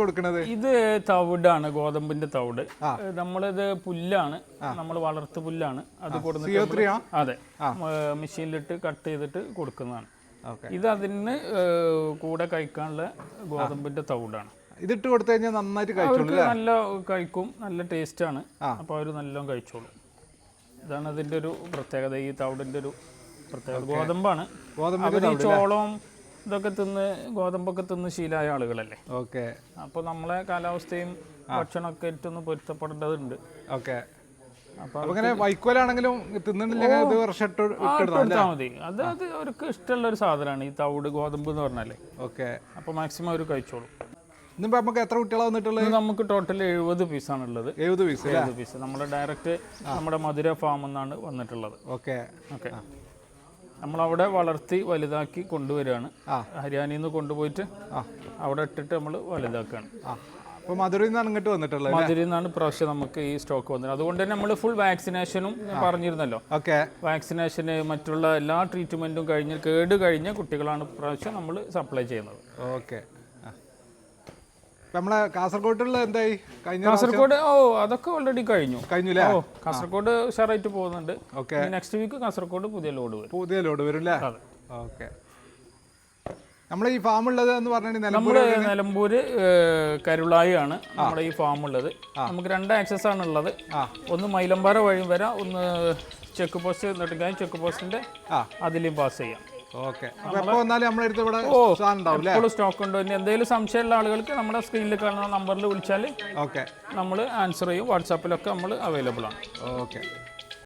കൊടുക്കണത്? ഇത് തവിടാണ് ഗോതമ്പിന്റെ തവിട്. നമ്മളിത് പുല്ലാണ് നമ്മൾ വളർത്തു പുല്ലാണ്. അത് കൊടുത്തിട്ട് CO അതെ. മെഷീനിലിട്ട് കട്ട് ചെയ്തിട്ട് കൊടുക്കുന്നതാണ്. ഇത് അതിന് കൂടെ കഴിക്കാനുള്ള ഗോതമ്പിന്റെ തവിടാണ്. ഇതിട്ട് കൊടുത്തു കഴിഞ്ഞാൽ നന്നായിട്ട് കഴിച്ചോളൂ നല്ല കഴിക്കും നല്ല ടേസ്റ്റ് ആണ്. അപ്പോൾ അവർ നല്ലോണം കഴിച്ചോളും. ഇതാണ് അതിന്റെ ഒരു പ്രത്യേകത ഈ തവിടിന്റെ ഒരു പ്രത്യേകത. ഗോതമ്പാണ്. അവർ ഈ ചോളവും ഇതൊക്കെ തിന്ന് ഗോതമ്പൊക്കെ തിന്ന് ശീലായ ആളുകളല്ലേ? ഓക്കെ. അപ്പോൾ നമ്മളെ കാലാവസ്ഥയും ഭക്ഷണമൊക്കെ ഏറ്റൊന്ന് പൊരുത്തപ്പെടേണ്ടതുണ്ട്. ഓക്കെ. വൈക്കോലാണെങ്കിലും ഇട്ടിടാം മതി. അത് അത് അവർക്ക് ഇഷ്ടമുള്ള ഒരു സാധനമാണ് ഈ തവിട് ഗോതമ്പ് എന്ന് പറഞ്ഞാലേ. ഓക്കെ. അപ്പോൾ മാക്സിമം അവർ കഴിച്ചോളും. ഇന്നിപ്പോ നമുക്ക് എത്ര കുട്ടികളാ വന്നിട്ടുള്ളത്? നമുക്ക് ടോട്ടൽ എഴുപത് പീസാണ് ഉള്ളത് എഴുപത് പീസ് എഴുപത് പീസ്. നമ്മുടെ ഡയറക്റ്റ് നമ്മുടെ മധുര ഫാമിൽ നിന്നാണ് വന്നിട്ടുള്ളത്. ഓക്കെ. ഓക്കെ. നമ്മളവിടെ വളർത്തി വലുതാക്കി കൊണ്ടുവരികയാണ്. ഹരിയാനയിൽ നിന്ന് കൊണ്ടുപോയിട്ട് അവിടെ ഇട്ടിട്ട് നമ്മൾ വലുതാക്കുകയാണ് ആ. അപ്പൊ മധുരയിൽ നിന്നാണ് ഇങ്ങോട്ട് വന്നിട്ടുള്ളത് മധുരയിൽ നിന്നാണ് പ്രാവശ്യം നമുക്ക് ഈ സ്റ്റോക്ക് വന്നത്. അതുകൊണ്ട് തന്നെ നമ്മൾ ഫുൾ വാക്സിനേഷനും പറഞ്ഞിരുന്നല്ലോ. ഓക്കെ. വാക്സിനേഷന് മറ്റുള്ള എല്ലാ ട്രീറ്റ്മെന്റും കഴിഞ്ഞ് കേട് കഴിഞ്ഞ കുട്ടികളാണ് പ്രാവശ്യം നമ്മൾ സപ്ലൈ ചെയ്യുന്നത്. ഓക്കെ. നമ്മളെ കാസർഗോട്ടുള്ള എന്തായി? കഴിഞ്ഞ കാസർഗോഡ് ഓ അതൊക്കെ ഓൾറെഡി കഴിഞ്ഞു. കഴിഞ്ഞില്ലേ? ഓ കാസർഗോഡ് ഉഷാറായിട്ട് പോകുന്നുണ്ട്. ഓക്കെ. നെക്സ്റ്റ് വീക്ക് കാസർഗോഡ് പുതിയ ലോഡ് വരും. പുതിയ ലോഡ് വരും അല്ലേ ഓക്കെ. നമ്മളെ ഈ ഫാം ഉള്ളത് എന്ന് പറഞ്ഞാൽ നമ്മൾ നിലമ്പൂര് കരുളായി ആണ് നമ്മുടെ ഈ ഫാം ഉള്ളത്. നമുക്ക് രണ്ട് ആക്സസ് ആണ് ഉള്ളത്. ഒന്ന് മൈലമ്പാറ വഴി വരാം. ഒന്ന് ചെക്ക് പോസ്റ്റ് നെടുങ്കായം ചെക്ക് പോസ്റ്റിന്റെ അതിലും പാസ് ചെയ്യാം. ഓക്കെ. എപ്പോഴും സ്റ്റോക്ക് ഉണ്ട്. ഇനി എന്തെങ്കിലും സംശയമുള്ള ആളുകൾക്ക് നമ്മുടെ സ്ക്രീനിൽ കാണുന്ന നമ്പറിൽ വിളിച്ചാൽ ഓക്കെ. നമ്മൾ ആൻസർ ചെയ്യും. വാട്സാപ്പിലൊക്കെ നമ്മൾ അവൈലബിൾ ആണ്. ഓക്കെ.